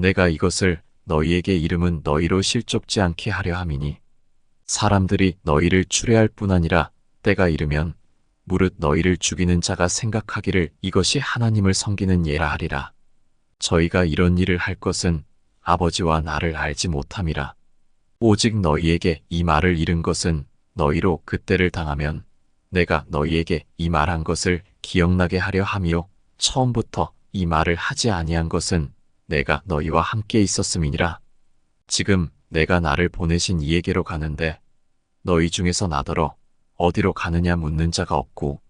내가 이것을 너희에게 이름은 너희로 실족지 않게 하려 함이니 사람들이 너희를 추례할 뿐 아니라 때가 이르면 무릇 너희를 죽이는 자가 생각하기를 이것이 하나님을 섬기는 예라 하리라. 저희가 이런 일을 할 것은 아버지와 나를 알지 못함이라. 오직 너희에게 이 말을 잃은 것은 너희로 그때를 당하면 내가 너희에게 이 말한 것을 기억나게 하려 함이요. 처음부터 이 말을 하지 아니한 것은 내가 너희와 함께 있었음이니라. 지금 내가 나를 보내신 이에게로 가는데 너희 중에서 나더러 어디로 가느냐 묻는 자가 없고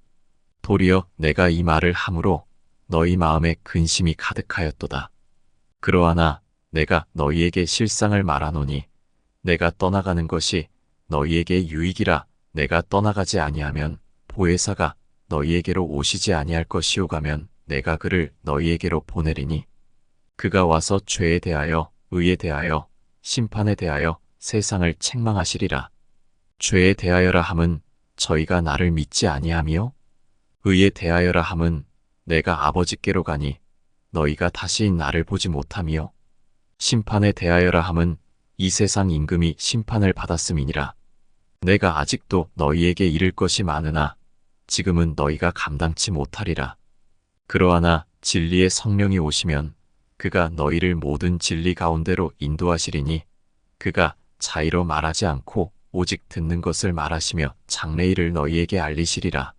도리어 내가 이 말을 함으로 너희 마음에 근심이 가득하였도다. 그러하나 내가 너희에게 실상을 말하노니 내가 떠나가는 것이 너희에게 유익이라 내가 떠나가지 아니하면 보혜사가 너희에게로 오시지 아니할 것이오 가면 내가 그를 너희에게로 보내리니 그가 와서 죄에 대하여 의에 대하여 심판에 대하여 세상을 책망하시리라. 죄에 대하여라 함은 저희가 나를 믿지 아니하며 의에 대하여라 함은 내가 아버지께로 가니 너희가 다시 나를 보지 못하며 심판에 대하여라 함은 이 세상 임금이 심판을 받았음이니라. 내가 아직도 너희에게 이를 것이 많으나 지금은 너희가 감당치 못하리라. 그러하나 진리의 성령이 오시면 그가 너희를 모든 진리 가운데로 인도하시리니 그가 자의로 말하지 않고 오직 듣는 것을 말하시며 장래일을 너희에게 알리시리라.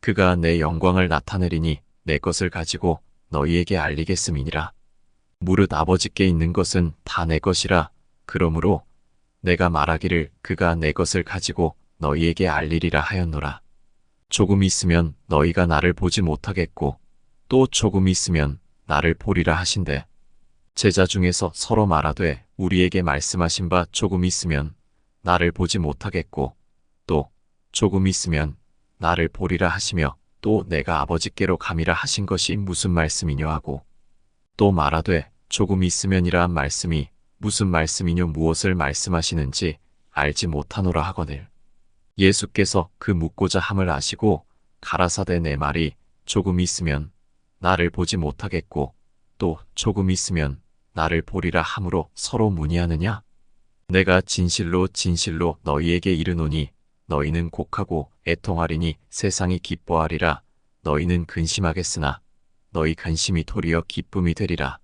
그가 내 영광을 나타내리니 내 것을 가지고 너희에게 알리겠음이니라. 무릇 아버지께 있는 것은 다 내 것이라. 그러므로 내가 말하기를 그가 내 것을 가지고 너희에게 알리리라 하였노라. 조금 있으면 너희가 나를 보지 못하겠고 또 조금 있으면 나를 보리라 하신대. 제자 중에서 서로 말하되 우리에게 말씀하신 바 조금 있으면 나를 보지 못하겠고 또 조금 있으면 나를 보리라 하시며 또 내가 아버지께로 감이라 하신 것이 무슨 말씀이뇨 하고 또 말하되 조금 있으면이라 한 말씀이 무슨 말씀이뇨 무엇을 말씀하시는지 알지 못하노라 하거늘 예수께서 그 묻고자 함을 아시고 가라사대 내 말이 조금 있으면 나를 보지 못하겠고 또 조금 있으면 나를 보리라 함으로 서로 문의하느냐? 내가 진실로 진실로 너희에게 이르노니 너희는 곡하고 애통하리니 세상이 기뻐하리라 너희는 근심하겠으나 너희 근심이 도리어 기쁨이 되리라.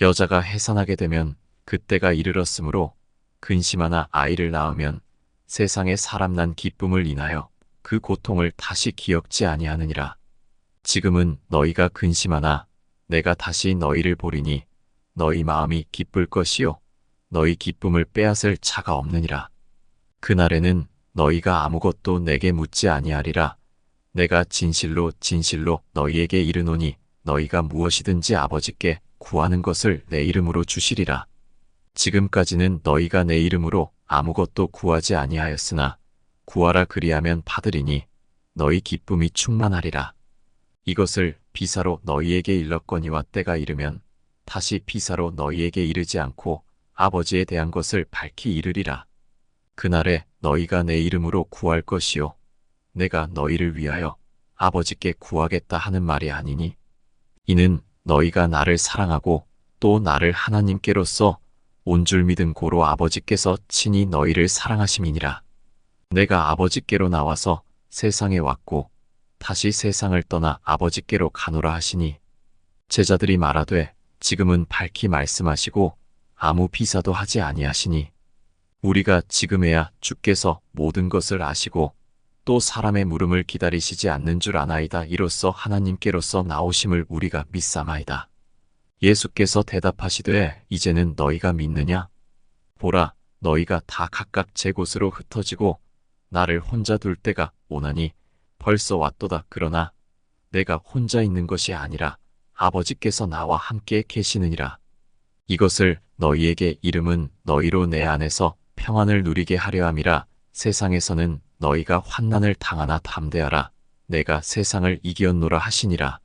여자가 해산하게 되면 그때가 이르렀으므로 근심하나 아이를 낳으면 세상에 사람 난 기쁨을 인하여 그 고통을 다시 기억지 아니하느니라. 지금은 너희가 근심하나 내가 다시 너희를 보리니 너희 마음이 기쁠 것이요 너희 기쁨을 빼앗을 자가 없느니라. 그날에는 너희가 아무것도 내게 묻지 아니하리라. 내가 진실로 진실로 너희에게 이르노니 너희가 무엇이든지 아버지께 구하는 것을 내 이름으로 주시리라. 지금까지는 너희가 내 이름으로 아무것도 구하지 아니하였으나 구하라 그리하면 받으리니 너희 기쁨이 충만하리라. 이것을 비사로 너희에게 일렀거니와 때가 이르면 다시 비사로 너희에게 이르지 않고 아버지에 대한 것을 밝히 이르리라. 그날에 너희가 내 이름으로 구할 것이요. 내가 너희를 위하여 아버지께 구하겠다 하는 말이 아니니 이는 너희가 나를 사랑하고 또 나를 하나님께로서 온 줄 믿은 고로 아버지께서 친히 너희를 사랑하심이니라. 내가 아버지께로 나와서 세상에 왔고 다시 세상을 떠나 아버지께로 가노라 하시니 제자들이 말하되 지금은 밝히 말씀하시고 아무 비사도 하지 아니하시니 우리가 지금에야 주께서 모든 것을 아시고 또 사람의 물음을 기다리시지 않는 줄 아나이다 이로써 하나님께로서 나오심을 우리가 믿사마이다. 예수께서 대답하시되 이제는 너희가 믿느냐? 보라 너희가 다 각각 제 곳으로 흩어지고 나를 혼자 둘 때가 오나니 벌써 왔도다 그러나 내가 혼자 있는 것이 아니라 아버지께서 나와 함께 계시느니라. 이것을 너희에게 이름은 너희로 내 안에서 평안을 누리게 하려 함이라 세상에서는 너희가 환난을 당하나 담대하라 내가 세상을 이기었노라 하시니라.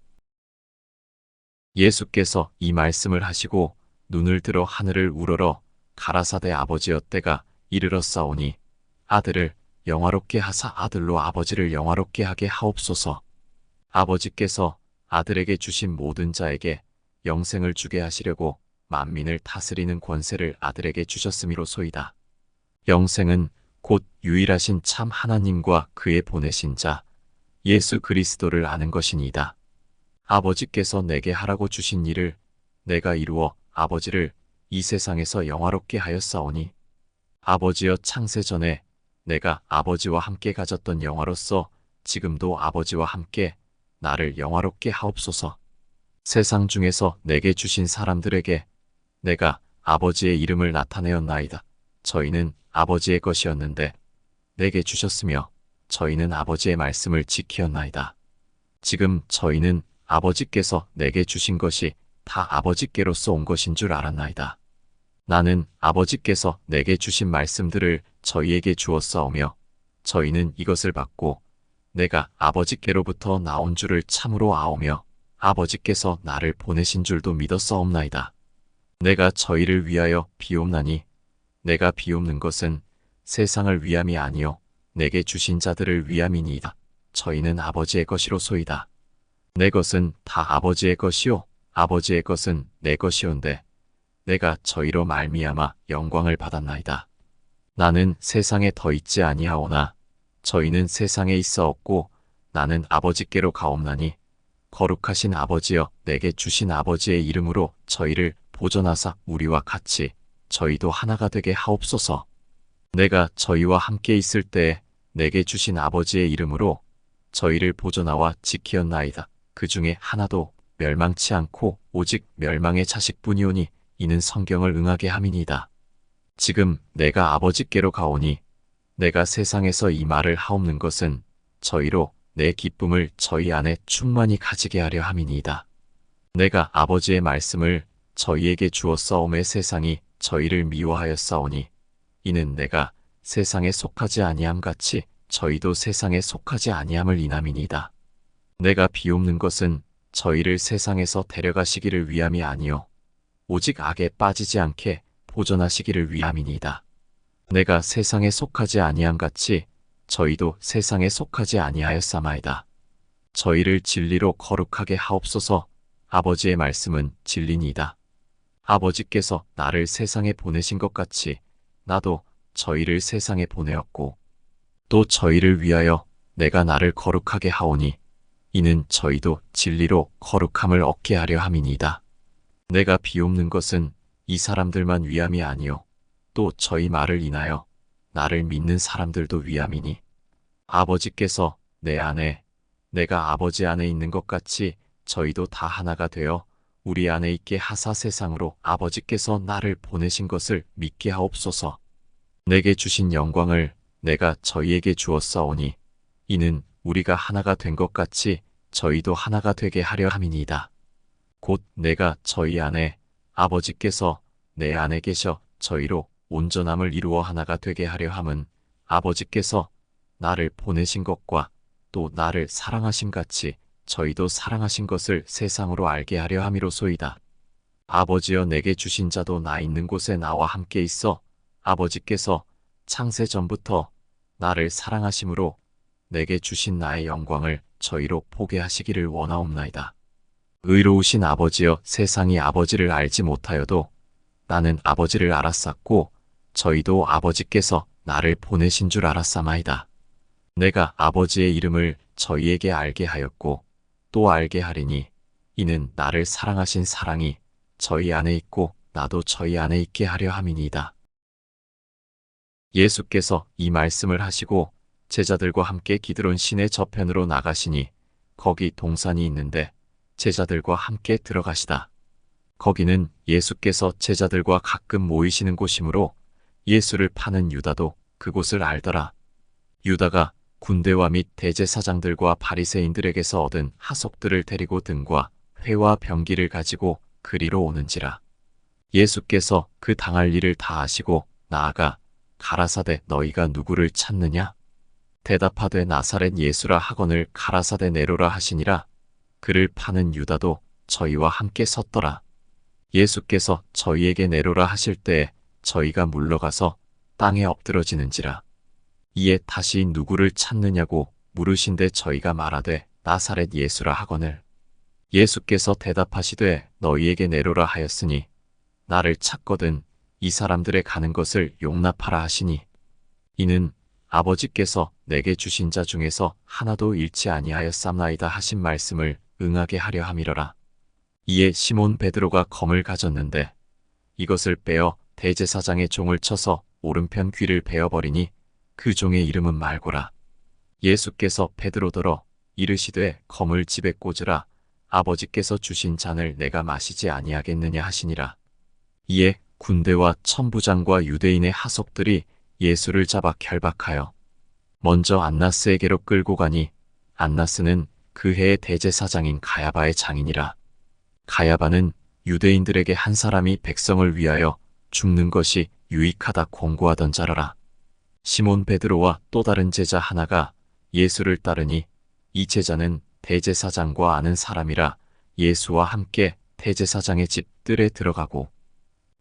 예수께서 이 말씀을 하시고 눈을 들어 하늘을 우러러 가라사대 아버지여 때가 이르렀사오니 아들을 영화롭게 하사 아들로 아버지를 영화롭게 하게 하옵소서. 아버지께서 아들에게 주신 모든 자에게 영생을 주게 하시려고 만민을 다스리는 권세를 아들에게 주셨음이로소이다. 영생은 곧 유일하신 참 하나님과 그의 보내신 자 예수 그리스도를 아는 것이니이다. 아버지께서 내게 하라고 주신 일을 내가 이루어 아버지를 이 세상에서 영화롭게 하였사오니 아버지여 창세 전에 내가 아버지와 함께 가졌던 영화로서 지금도 아버지와 함께 나를 영화롭게 하옵소서. 세상 중에서 내게 주신 사람들에게 내가 아버지의 이름을 나타내었나이다. 저희는 아버지의 것이었는데 내게 주셨으며 저희는 아버지의 말씀을 지키었나이다. 지금 저희는 아버지께서 내게 주신 것이 다 아버지께로서 온 것인 줄 알았나이다. 나는 아버지께서 내게 주신 말씀들을 저희에게 주었사오며 저희는 이것을 받고 내가 아버지께로부터 나온 줄을 참으로 아오며 아버지께서 나를 보내신 줄도 믿었사옵나이다. 내가 저희를 위하여 비옵나니 내가 비옵는 것은 세상을 위함이 아니요 내게 주신 자들을 위함이니이다. 저희는 아버지의 것이로소이다. 내 것은 다 아버지의 것이요 아버지의 것은 내 것이온데 내가 저희로 말미암아 영광을 받았나이다. 나는 세상에 더 있지 아니하오나 저희는 세상에 있어 없고 나는 아버지께로 가옵나니 거룩하신 아버지여 내게 주신 아버지의 이름으로 저희를 보존하사 우리와 같이 저희도 하나가 되게 하옵소서. 내가 저희와 함께 있을 때에 내게 주신 아버지의 이름으로 저희를 보존하와 지키었나이다. 그 중에 하나도 멸망치 않고 오직 멸망의 자식뿐이오니 이는 성경을 응하게 함이니이다. 지금 내가 아버지께로 가오니 내가 세상에서 이 말을 하옵는 것은 저희로 내 기쁨을 저희 안에 충만히 가지게 하려 함이니이다. 내가 아버지의 말씀을 저희에게 주었사오매 세상이 저희를 미워하였사오니 이는 내가 세상에 속하지 아니함 같이 저희도 세상에 속하지 아니함을 인함이니이다. 내가 비옵는 것은 저희를 세상에서 데려가시기를 위함이 아니요 오직 악에 빠지지 않게 보존하시기를 위함이니이다. 내가 세상에 속하지 아니함 같이 저희도 세상에 속하지 아니하였사마이다. 저희를 진리로 거룩하게 하옵소서 아버지의 말씀은 진리니이다. 아버지께서 나를 세상에 보내신 것 같이 나도 저희를 세상에 보내었고 또 저희를 위하여 내가 나를 거룩하게 하오니 이는 저희도 진리로 거룩함을 얻게 하려 함이니이다. 내가 비옵는 것은 이 사람들만 위함이 아니요 또 저희 말을 인하여 나를 믿는 사람들도 위함이니 아버지께서 내 안에 내가 아버지 안에 있는 것 같이 저희도 다 하나가 되어 우리 안에 있게 하사 세상으로 아버지께서 나를 보내신 것을 믿게 하옵소서. 내게 주신 영광을 내가 저희에게 주었사오니 이는 우리가 하나가 된 것 같이 저희도 하나가 되게 하려 함이니이다. 곧 내가 저희 안에 아버지께서 내 안에 계셔 저희로 온전함을 이루어 하나가 되게 하려 함은 아버지께서 나를 보내신 것과 또 나를 사랑하신 같이 저희도 사랑하신 것을 세상으로 알게 하려 함이로소이다. 아버지여 내게 주신 자도 나 있는 곳에 나와 함께 있어 아버지께서 창세 전부터 나를 사랑하심으로 내게 주신 나의 영광을 저희로 보게 하시기를 원하옵나이다. 의로우신 아버지여 세상이 아버지를 알지 못하여도 나는 아버지를 알았었고 저희도 아버지께서 나를 보내신 줄 알았사마이다. 내가 아버지의 이름을 저희에게 알게 하였고 또 알게 하리니 이는 나를 사랑하신 사랑이 저희 안에 있고 나도 저희 안에 있게 하려 함이니이다. 예수께서 이 말씀을 하시고 제자들과 함께 기드론 시내 저편으로 나가시니 거기 동산이 있는데 제자들과 함께 들어가시다. 거기는 예수께서 제자들과 가끔 모이시는 곳이므로 예수를 파는 유다도 그곳을 알더라. 유다가 군대와 및 대제사장들과 바리새인들에게서 얻은 하속들을 데리고 등과 회와 병기를 가지고 그리로 오는지라. 예수께서 그 당할 일을 다 아시고 나아가 가라사대 너희가 누구를 찾느냐? 대답하되 나사렛 예수라 학원을 가라사대 내로라 하시니라. 그를 파는 유다도 저희와 함께 섰더라. 예수께서 저희에게 내로라 하실 때에 저희가 물러가서 땅에 엎드러지는지라. 이에 다시 누구를 찾느냐고 물으신데 저희가 말하되 나사렛 예수라 하거늘 예수께서 대답하시되 너희에게 내로라 하였으니 나를 찾거든 이 사람들의 가는 것을 용납하라 하시니 이는 아버지께서 내게 주신 자 중에서 하나도 잃지 아니하였삼나이다 하신 말씀을 응하게 하려 함이러라. 이에 시몬 베드로가 검을 가졌는데 이것을 빼어 대제사장의 종을 쳐서 오른편 귀를 베어버리니 그 종의 이름은 말고라. 예수께서 베드로더러 이르시되 검을 집에 꽂으라 아버지께서 주신 잔을 내가 마시지 아니하겠느냐 하시니라. 이에 군대와 천부장과 유대인의 하석들이 예수를 잡아 결박하여 먼저 안나스에게로 끌고 가니 안나스는 그 해의 대제사장인 가야바의 장인이라. 가야바는 유대인들에게 한 사람이 백성을 위하여 죽는 것이 유익하다 공고하던 자라라. 시몬 베드로와 또 다른 제자 하나가 예수를 따르니 이 제자는 대제사장과 아는 사람이라 예수와 함께 대제사장의 집 뜰에 들어가고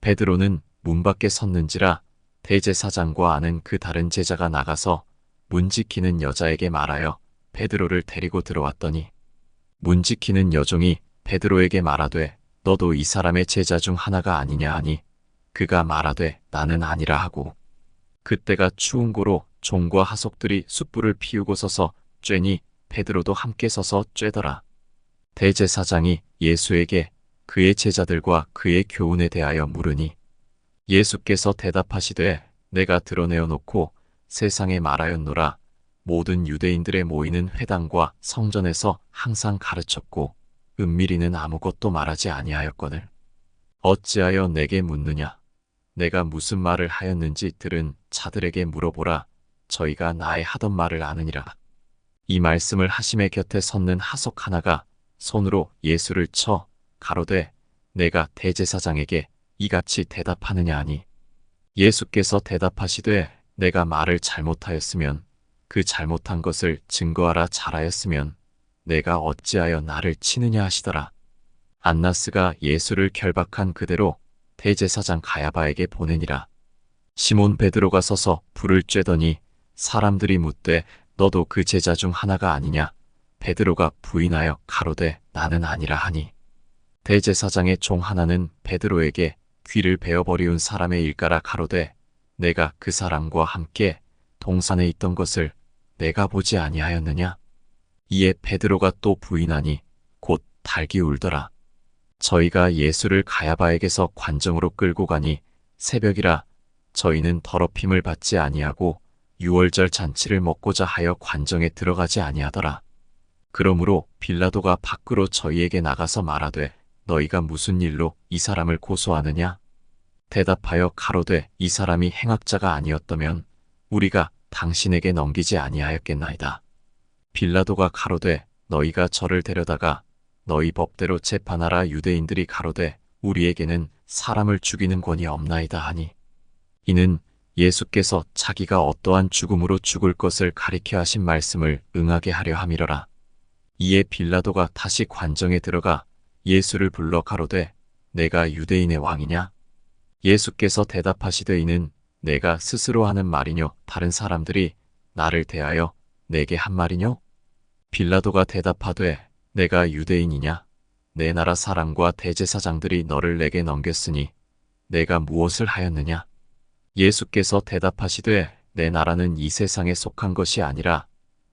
베드로는 문 밖에 섰는지라 대제사장과 아는 그 다른 제자가 나가서 문 지키는 여자에게 말하여 베드로를 데리고 들어왔더니 문 지키는 여종이 베드로에게 말하되 너도 이 사람의 제자 중 하나가 아니냐 하니 그가 말하되 나는 아니라 하고 그때가 추운 고로 종과 하속들이 숯불을 피우고 서서 쬐니 베드로도 함께 서서 쬐더라. 대제사장이 예수에게 그의 제자들과 그의 교훈에 대하여 물으니 예수께서 대답하시되 내가 드러내어 놓고 세상에 말하였노라 모든 유대인들의 모이는 회당과 성전에서 항상 가르쳤고 은밀히는 아무것도 말하지 아니하였거늘. 어찌하여 내게 묻느냐? 내가 무슨 말을 하였는지 들은 자들에게 물어보라. 저희가 나의 하던 말을 아느니라. 이 말씀을 하심의 곁에 섰는 하석 하나가 손으로 예수를 쳐 가로되 내가 대제사장에게 이같이 대답하느냐 하니? 예수께서 대답하시되 내가 말을 잘못하였으면 그 잘못한 것을 증거하라 잘하였으면 내가 어찌하여 나를 치느냐 하시더라. 안나스가 예수를 결박한 그대로 대제사장 가야바에게 보내니라. 시몬 베드로가 서서 불을 쬐더니 사람들이 묻되 너도 그 제자 중 하나가 아니냐? 베드로가 부인하여 가로되 나는 아니라 하니 대제사장의 종 하나는 베드로에게 귀를 베어버리운 사람의 일가라 가로되 내가 그 사람과 함께 동산에 있던 것을 내가 보지 아니하였느냐? 이에 베드로가 또 부인하니 곧 달기 울더라. 저희가 예수를 가야바에게서 관정으로 끌고 가니 새벽이라 저희는 더럽힘을 받지 아니하고 유월절 잔치를 먹고자 하여 관정에 들어가지 아니하더라. 그러므로 빌라도가 밖으로 저희에게 나가서 말하되 너희가 무슨 일로 이 사람을 고소하느냐? 대답하여 가로되 이 사람이 행악자가 아니었다면 우리가 당신에게 넘기지 아니하였겠나이다. 빌라도가 가로되 너희가 저를 데려다가 너희 법대로 재판하라 유대인들이 가로되 우리에게는 사람을 죽이는 권이 없나이다 하니 이는 예수께서 자기가 어떠한 죽음으로 죽을 것을 가리켜 하신 말씀을 응하게 하려 함이러라. 이에 빌라도가 다시 관정에 들어가 예수를 불러 가로되 내가 유대인의 왕이냐? 예수께서 대답하시되 이는 내가 스스로 하는 말이뇨 다른 사람들이 나를 대하여 내게 한 말이뇨? 빌라도가 대답하되 내가 유대인이냐? 내 나라 사람과 대제사장들이 너를 내게 넘겼으니 내가 무엇을 하였느냐? 예수께서 대답하시되 내 나라는 이 세상에 속한 것이 아니라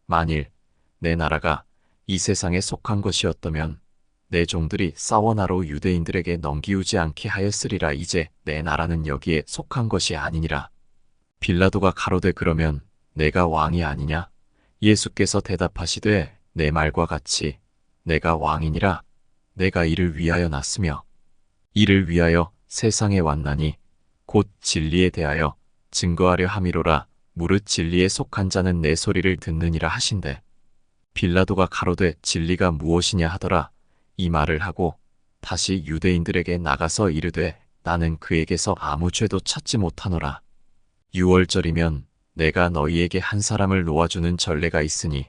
만일 내 나라가 이 세상에 속한 것이었다면 내 종들이 싸워나로 유대인들에게 넘기우지 않게 하였으리라 이제 내 나라는 여기에 속한 것이 아니니라. 빌라도가 가로되 그러면 내가 왕이 아니냐? 예수께서 대답하시되 내 말과 같이 내가 왕이니라. 내가 이를 위하여 났으며 이를 위하여 세상에 왔나니 곧 진리에 대하여 증거하려 함이로라. 무릇 진리에 속한 자는 내 소리를 듣느니라 하신대. 빌라도가 가로되 진리가 무엇이냐 하더라. 이 말을 하고 다시 유대인들에게 나가서 이르되 나는 그에게서 아무 죄도 찾지 못하노라. 유월절이면 내가 너희에게 한 사람을 놓아주는 전례가 있으니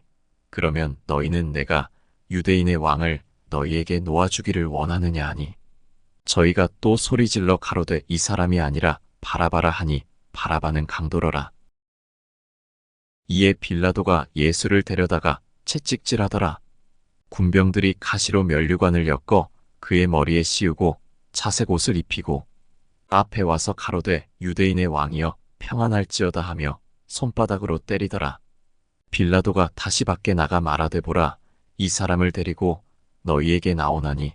그러면 너희는 내가 유대인의 왕을 너희에게 놓아주기를 원하느냐 하니 저희가 또 소리질러 가로되 이 사람이 아니라 바라바라 하니 바라바는 강도러라. 이에 빌라도가 예수를 데려다가 채찍질하더라. 군병들이 가시로 면류관을 엮어 그의 머리에 씌우고 자색 옷을 입히고 앞에 와서 가로되 유대인의 왕이여 평안할지어다 하며 손바닥으로 때리더라. 빌라도가 다시 밖에 나가 말하되 보라 이 사람을 데리고 너희에게 나오나니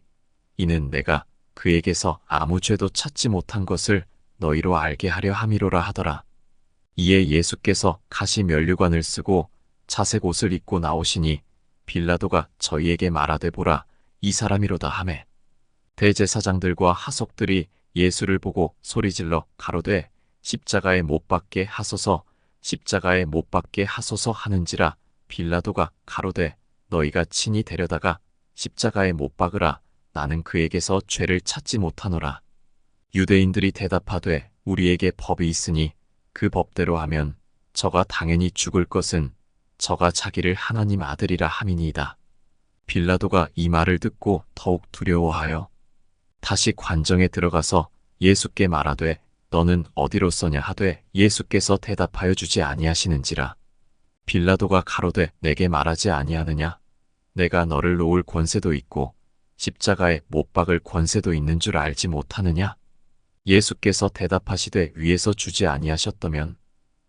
이는 내가 그에게서 아무 죄도 찾지 못한 것을 너희로 알게 하려 함이로라 하더라. 이에 예수께서 가시 면류관을 쓰고 자색 옷을 입고 나오시니 빌라도가 저희에게 말하되 보라 이 사람이로다 하매. 대제사장들과 하석들이 예수를 보고 소리질러 가로되 십자가에 못 박게 하소서 십자가에 못 박게 하소서 하는지라 빌라도가 가로되 너희가 친히 데려다가 십자가에 못 박으라. 나는 그에게서 죄를 찾지 못하노라. 유대인들이 대답하되 우리에게 법이 있으니 그 법대로 하면 저가 당연히 죽을 것은 저가 자기를 하나님 아들이라 함이니이다. 빌라도가 이 말을 듣고 더욱 두려워하여 다시 관정에 들어가서 예수께 말하되 너는 어디로 써냐? 하되 예수께서 대답하여 주지 아니하시는지라. 빌라도가 가로되 내게 말하지 아니하느냐? 내가 너를 놓을 권세도 있고 십자가에 못 박을 권세도 있는 줄 알지 못하느냐? 예수께서 대답하시되 위에서 주지 아니하셨다면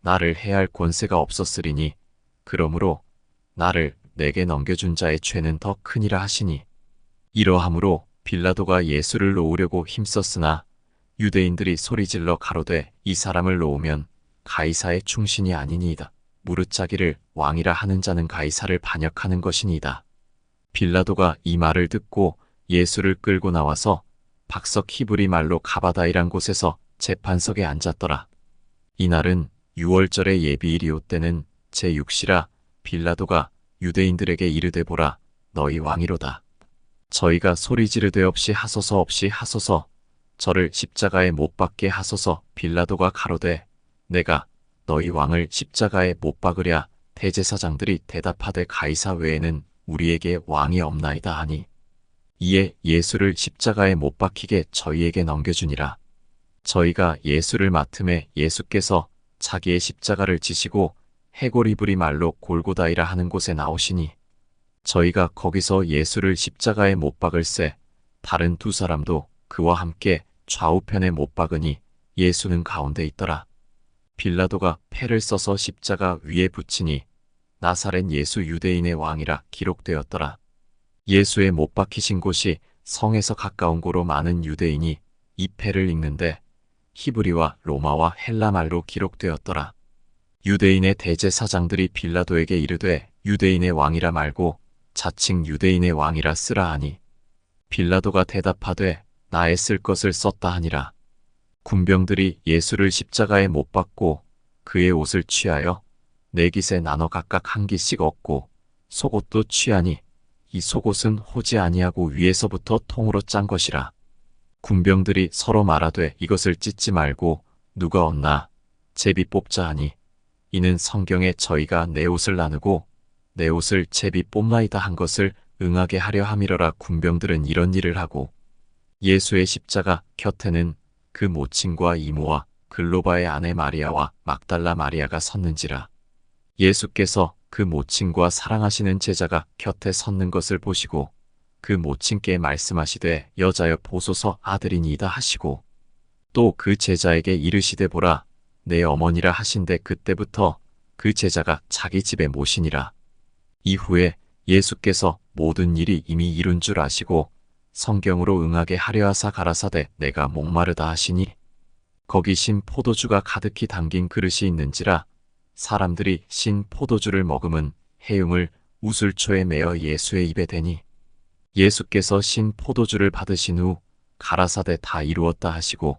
나를 해할 권세가 없었으리니 그러므로 나를 내게 넘겨준 자의 죄는 더 크니라 하시니 이러함으로 빌라도가 예수를 놓으려고 힘썼으나 유대인들이 소리질러 가로되 이 사람을 놓으면 가이사의 충신이 아니니이다. 무릇 자기를 왕이라 하는 자는 가이사를 반역하는 것이니이다. 빌라도가 이 말을 듣고 예수를 끌고 나와서 박석 히브리 말로 가바다이란 곳에서 재판석에 앉았더라. 이날은 6월절의 예비일이오 때는 제6시라 빌라도가 유대인들에게 이르되 보라 너희 왕이로다. 저희가 소리 지르되 없이 하소서 없이 하소서 저를 십자가에 못 박게 하소서 빌라도가 가로되 내가 너희 왕을 십자가에 못 박으랴 대제사장들이 대답하되 가이사 외에는 우리에게 왕이 없나이다 하니 이에 예수를 십자가에 못 박히게 저희에게 넘겨주니라. 저희가 예수를 맡음에 예수께서 자기의 십자가를 지시고 해골이브리 말로 골고다이라 하는 곳에 나오시니 저희가 거기서 예수를 십자가에 못 박을새 다른 두 사람도 그와 함께 좌우편에 못 박으니 예수는 가운데 있더라. 빌라도가 패를 써서 십자가 위에 붙이니 나사렛 예수 유대인의 왕이라 기록되었더라. 예수의 못 박히신 곳이 성에서 가까운 고로 많은 유대인이 이 패를 읽는데 히브리와 로마와 헬라 말로 기록되었더라. 유대인의 대제사장들이 빌라도에게 이르되 유대인의 왕이라 말고 자칭 유대인의 왕이라 쓰라 하니 빌라도가 대답하되 나의 쓸 것을 썼다 하니라. 군병들이 예수를 십자가에 못 박고 그의 옷을 취하여 네 깃에 나눠 각각 한 깃씩 얻고 속옷도 취하니 이 속옷은 호지 아니하고 위에서부터 통으로 짠 것이라. 군병들이 서로 말하되 이것을 찢지 말고 누가 얻나 제비 뽑자 하니 이는 성경에 저희가 내 옷을 나누고 내 옷을 제비 뽑나이다 한 것을 응하게 하려 함이러라 군병들은 이런 일을 하고 예수의 십자가 곁에는 그 모친과 이모와 글로바의 아내 마리아와 막달라 마리아가 섰는지라. 예수께서 그 모친과 사랑하시는 제자가 곁에 섰는 것을 보시고 그 모친께 말씀하시되 여자여 보소서 아들이니이다 하시고 또 그 제자에게 이르시되 보라 내 어머니라 하신데 그때부터 그 제자가 자기 집에 모시니라. 이후에 예수께서 모든 일이 이미 이룬 줄 아시고 성경으로 응하게 하려 하사 가라사대 내가 목마르다 하시니 거기 신 포도주가 가득히 담긴 그릇이 있는지라 사람들이 신 포도주를 먹음은 해움을 우슬초에 매어 예수의 입에 대니 예수께서 신 포도주를 받으신 후 가라사대 다 이루었다 하시고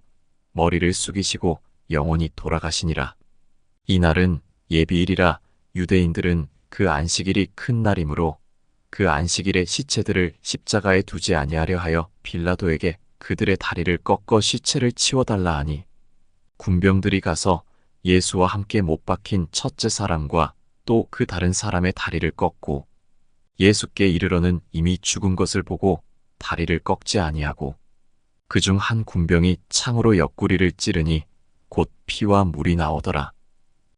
머리를 숙이시고 영원히 돌아가시니라. 이날은 예비일이라 유대인들은 그 안식일이 큰 날이므로 그 안식일의 시체들을 십자가에 두지 아니하려 하여 빌라도에게 그들의 다리를 꺾어 시체를 치워달라 하니 군병들이 가서 예수와 함께 못 박힌 첫째 사람과 또 그 다른 사람의 다리를 꺾고 예수께 이르러는 이미 죽은 것을 보고 다리를 꺾지 아니하고 그중 한 군병이 창으로 옆구리를 찌르니 곧 피와 물이 나오더라.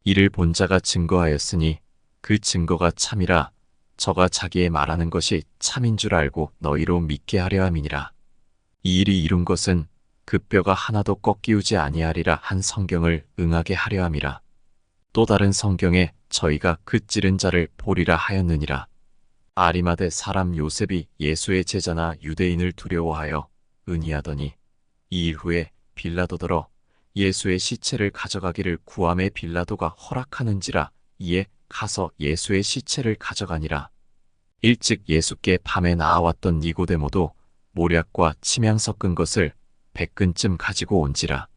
이를 본 자가 증거하였으니 그 증거가 참이라 저가 자기의 말하는 것이 참인 줄 알고 너희로 믿게 하려 함이니라. 이 일이 이룬 것은 그 뼈가 하나도 꺾이우지 아니하리라 한 성경을 응하게 하려 함이라. 또 다른 성경에 저희가 그 찌른 자를 보리라 하였느니라. 아리마대 사람 요셉이 예수의 제자나 유대인을 두려워하여 은희하더니 이 일 후에 빌라도더러 예수의 시체를 가져가기를 구함에 빌라도가 허락하는지라 이에 가서 예수의 시체를 가져가니라. 일찍 예수께 밤에 나아왔던 니고데모도 모략과 침향 섞은 것을 백근쯤 가지고 온지라.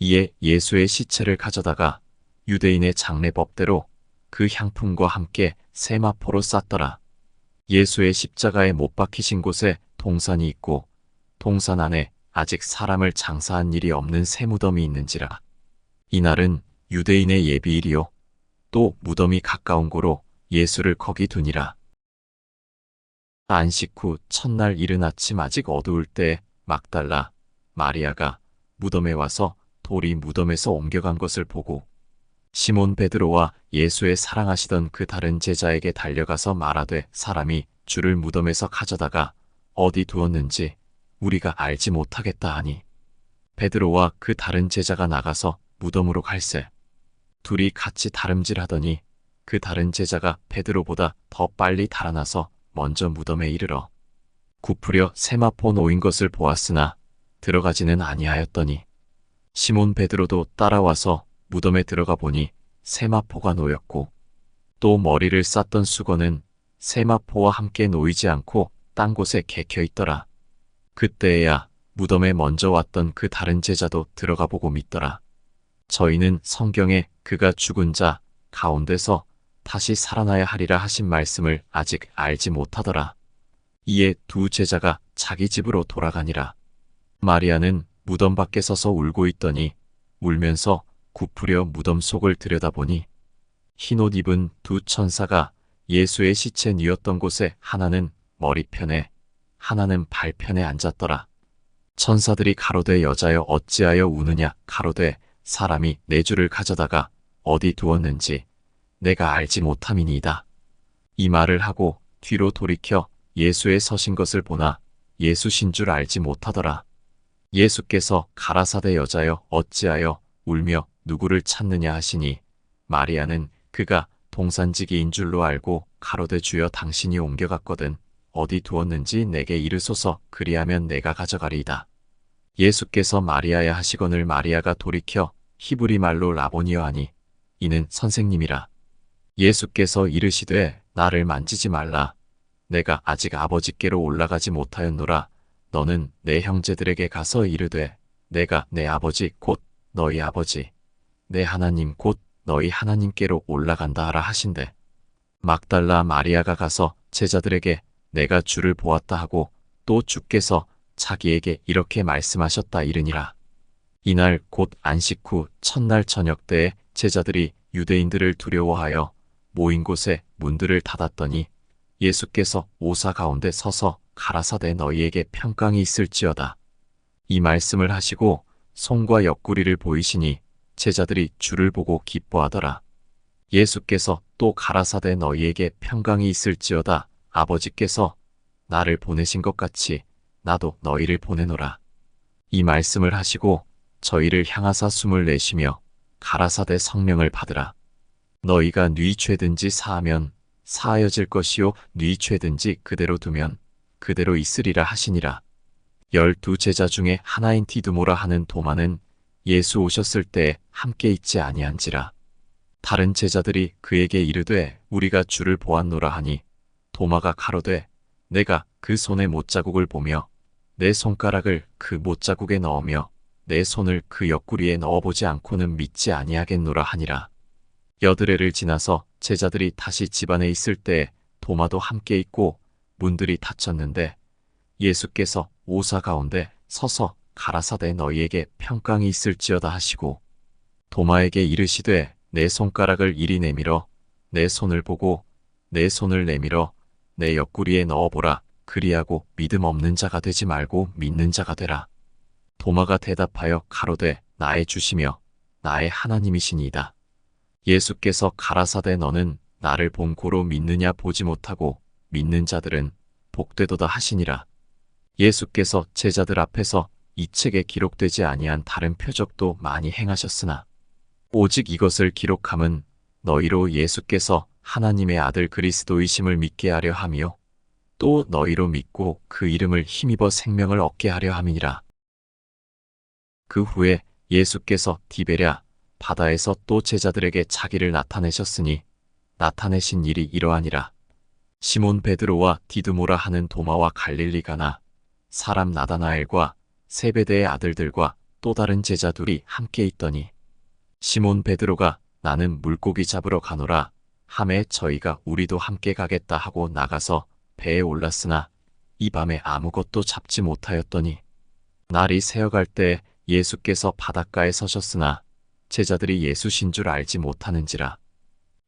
이에 예수의 시체를 가져다가 유대인의 장례법대로 그 향품과 함께 세마포로 쌌더라. 예수의 십자가에 못 박히신 곳에 동산이 있고 동산 안에 아직 사람을 장사한 일이 없는 새 무덤이 있는지라. 이날은 유대인의 예비일이요. 또 무덤이 가까운 고로 예수를 거기 두니라. 안식 후 첫날 이른 아침 아직 어두울 때 막달라 마리아가 무덤에 와서 돌이 무덤에서 옮겨간 것을 보고 시몬 베드로와 예수의 사랑하시던 그 다른 제자에게 달려가서 말하되 사람이 주를 무덤에서 가져다가 어디 두었는지 우리가 알지 못하겠다 하니 베드로와 그 다른 제자가 나가서 무덤으로 갈새 둘이 같이 다름질하더니 그 다른 제자가 베드로보다 더 빨리 달아나서 먼저 무덤에 이르러 굽으려 세마포 놓인 것을 보았으나 들어가지는 아니하였더니 시몬 베드로도 따라와서 무덤에 들어가 보니 세마포가 놓였고 또 머리를 쌌던 수건은 세마포와 함께 놓이지 않고 딴 곳에 개켜 있더라. 그때에야 무덤에 먼저 왔던 그 다른 제자도 들어가 보고 믿더라. 저희는 성경에 그가 죽은 자 가운데서 다시 살아나야 하리라 하신 말씀을 아직 알지 못하더라. 이에 두 제자가 자기 집으로 돌아가니라. 마리아는 무덤 밖에 서서 울고 있더니 울면서 굽으려 무덤 속을 들여다보니 흰옷 입은 두 천사가 예수의 시체 뉘었던 곳에 하나는 머리편에 하나는 발편에 앉았더라. 천사들이 가로되 여자여 어찌하여 우느냐 가로되 사람이 내 주를 가져다가 어디 두었는지 내가 알지 못함이니이다. 이 말을 하고 뒤로 돌이켜 예수의 서신 것을 보나 예수신 줄 알지 못하더라. 예수께서 가라사대 여자여 어찌하여 울며 누구를 찾느냐 하시니 마리아는 그가 동산지기인 줄로 알고 가로되 주여 당신이 옮겨갔거든 어디 두었는지 내게 이르소서 그리하면 내가 가져가리이다. 예수께서 마리아야 하시거늘 마리아가 돌이켜 히브리 말로 라보니어 하니 이는 선생님이라. 예수께서 이르시되 나를 만지지 말라. 내가 아직 아버지께로 올라가지 못하였노라. 너는 내 형제들에게 가서 이르되 내가 내 아버지 곧 너희 아버지 내 하나님 곧 너희 하나님께로 올라간다 하라 하신대. 막달라 마리아가 가서 제자들에게 내가 주를 보았다 하고 또 주께서 자기에게 이렇게 말씀하셨다 이르니라. 이날 곧 안식 후 첫날 저녁 때에 제자들이 유대인들을 두려워하여 모인 곳에 문들을 닫았더니 예수께서 오사 가운데 서서 가라사대 너희에게 평강이 있을지어다. 이 말씀을 하시고 손과 옆구리를 보이시니 제자들이 주를 보고 기뻐하더라. 예수께서 또 가라사대 너희에게 평강이 있을지어다. 아버지께서 나를 보내신 것 같이 나도 너희를 보내노라. 이 말씀을 하시고 저희를 향하사 숨을 내쉬며 가라사대 성령을 받으라. 너희가 뉘 죄든지 사하면 사하여질 것이요 뉘 죄든지 그대로 두면 그대로 있으리라 하시니라. 열두 제자 중에 하나인 디드모라 하는 도마는 예수 오셨을 때 함께 있지 아니한지라. 다른 제자들이 그에게 이르되 우리가 주를 보았노라 하니 도마가 가로되 내가 그 손의 못자국을 보며 내 손가락을 그 못자국에 넣으며 내 손을 그 옆구리에 넣어보지 않고는 믿지 아니하겠노라 하니라. 여드레를 지나서 제자들이 다시 집안에 있을 때 도마도 함께 있고 문들이 닫혔는데 예수께서 오사 가운데 서서 가라사대 너희에게 평강이 있을지어다 하시고 도마에게 이르시되 내 손가락을 이리 내밀어 내 손을 보고 내 손을 내밀어 내 옆구리에 넣어보라 그리하고 믿음 없는 자가 되지 말고 믿는 자가 되라. 도마가 대답하여 가로되 나의 주시며 나의 하나님이시니이다. 예수께서 가라사대 너는 나를 본 고로 믿느냐 보지 못하고 믿는 자들은 복되도다 하시니라. 예수께서 제자들 앞에서 이 책에 기록되지 아니한 다른 표적도 많이 행하셨으나 오직 이것을 기록함은 너희로 예수께서 하나님의 아들 그리스도이심을 믿게 하려 함이요 또 너희로 믿고 그 이름을 힘입어 생명을 얻게 하려 함이니라. 그 후에 예수께서 디베랴 바다에서 또 제자들에게 자기를 나타내셨으니 나타내신 일이 이러하니라. 시몬 베드로와 디드모라 하는 도마와 갈릴리 가나 사람 나다나엘과 세베대의 아들들과 또 다른 제자 둘이 함께 있더니 시몬 베드로가 나는 물고기 잡으러 가노라 함에 저희가 우리도 함께 가겠다 하고 나가서 배에 올랐으나 이 밤에 아무것도 잡지 못하였더니 날이 새어갈 때 예수께서 바닷가에 서셨으나 제자들이 예수신 줄 알지 못하는지라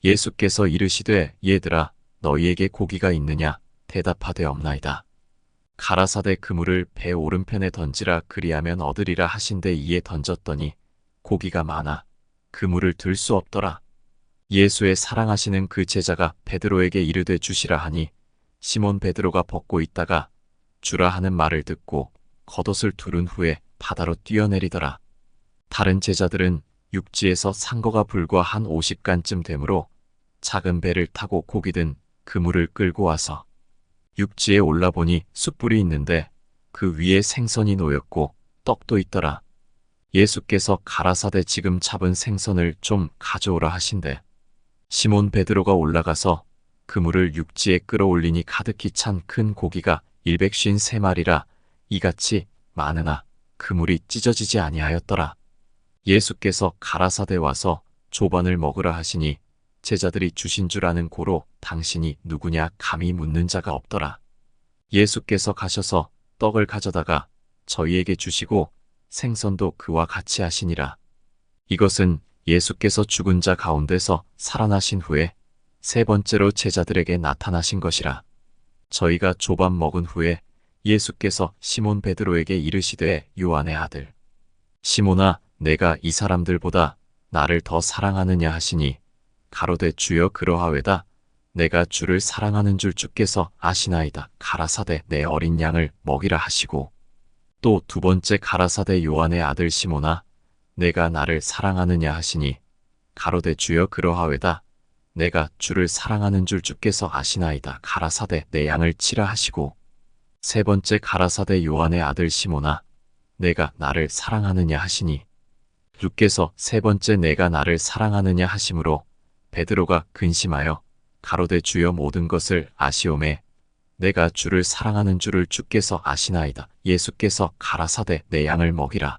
예수께서 이르시되 얘들아 너희에게 고기가 있느냐? 대답하되 없나이다. 가라사대 그물을 배 오른편에 던지라 그리하면 얻으리라 하신데 이에 던졌더니 고기가 많아 그물을 들 수 없더라 예수의 사랑하시는 그 제자가 베드로에게 이르되 주시라 하니 시몬 베드로가 벗고 있다가 주라 하는 말을 듣고 겉옷을 두른 후에 바다로 뛰어내리더라. 다른 제자들은 육지에서 상거가 불과 한 50간쯤 되므로 작은 배를 타고 고기든 그물을 끌고 와서 육지에 올라보니 숯불이 있는데 그 위에 생선이 놓였고 떡도 있더라. 예수께서 가라사대 지금 잡은 생선을 좀 가져오라 하신대. 시몬 베드로가 올라가서 그물을 육지에 끌어올리니 가득히 찬 큰 고기가 153마리라 이같이 많으나 그물이 찢어지지 아니하였더라. 예수께서 가라사대 와서 조반을 먹으라 하시니 제자들이 주신 줄 아는 고로 당신이 누구냐 감히 묻는 자가 없더라. 예수께서 가셔서 떡을 가져다가 저희에게 주시고 생선도 그와 같이 하시니라. 이것은 예수께서 죽은 자 가운데서 살아나신 후에 세 번째로 제자들에게 나타나신 것이라. 저희가 조반 먹은 후에 예수께서 시몬 베드로에게 이르시되 요한의 아들 시몬아 내가 이 사람들보다 나를 더 사랑하느냐 하시니 가로되 주여 그러하외다. 내가 주를 사랑하는 줄 주께서 아시나이다. 가라사대 내 어린 양을 먹이라 하시고. 또 두 번째 가라사대 요한의 아들 시몬아 내가 나를 사랑하느냐 하시니 가로되 주여 그러하외다. 내가 주를 사랑하는 줄 주께서 아시나이다. 가라사대 내 양을 치라 하시고. 세 번째 가라사대 요한의 아들 시모나 내가 나를 사랑하느냐 하시니. 주께서 세 번째 내가 나를 사랑하느냐 하심으로 베드로가 근심하여 가로되 주여 모든 것을 아시오매 내가 주를 사랑하는 줄을 주께서 아시나이다. 예수께서 가라사대 내 양을 먹이라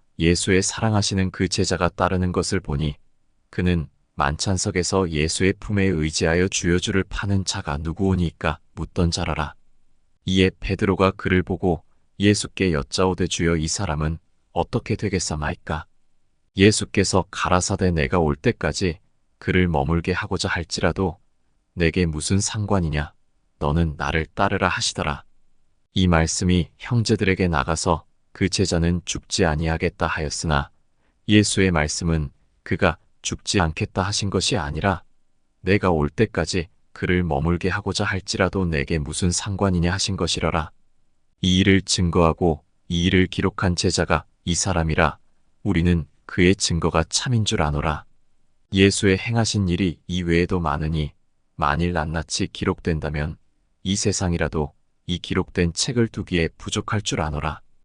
예수의 사랑하시는 그 제자가 따르는 것을 보니 그는 만찬석에서 예수의 품에 의지하여 주여 주를 파는 자가 누구오니까 묻던 자라라. 이에 베드로가 그를 보고 예수께 여짜오되 주여 이 사람은 어떻게 되겠사마이까? 예수께서 가라사대 내가 올 때까지 그를 머물게 하고자 할지라도 내게 무슨 상관이냐? 너는 나를 따르라 하시더라. 이 말씀이 형제들에게 나가서 그 제자는 죽지 아니하겠다 하였으나 예수의 말씀은 그가 죽지 않겠다 하신 것이 아니라 내가 올 때까지 그를 머물게 하고자 할지라도 내게 무슨 상관이냐 하신 것이러라. 이 일을 증거하고 이 일을 기록한 제자가 이 사람이라 우리는 그의 증거가 참인 줄 아노라. 예수의 행하신 일이 이 외에도 많으니 만일 낱낱이 기록된다면 이 세상이라도 이 기록된 책을 두기에 부족할 줄 아노라.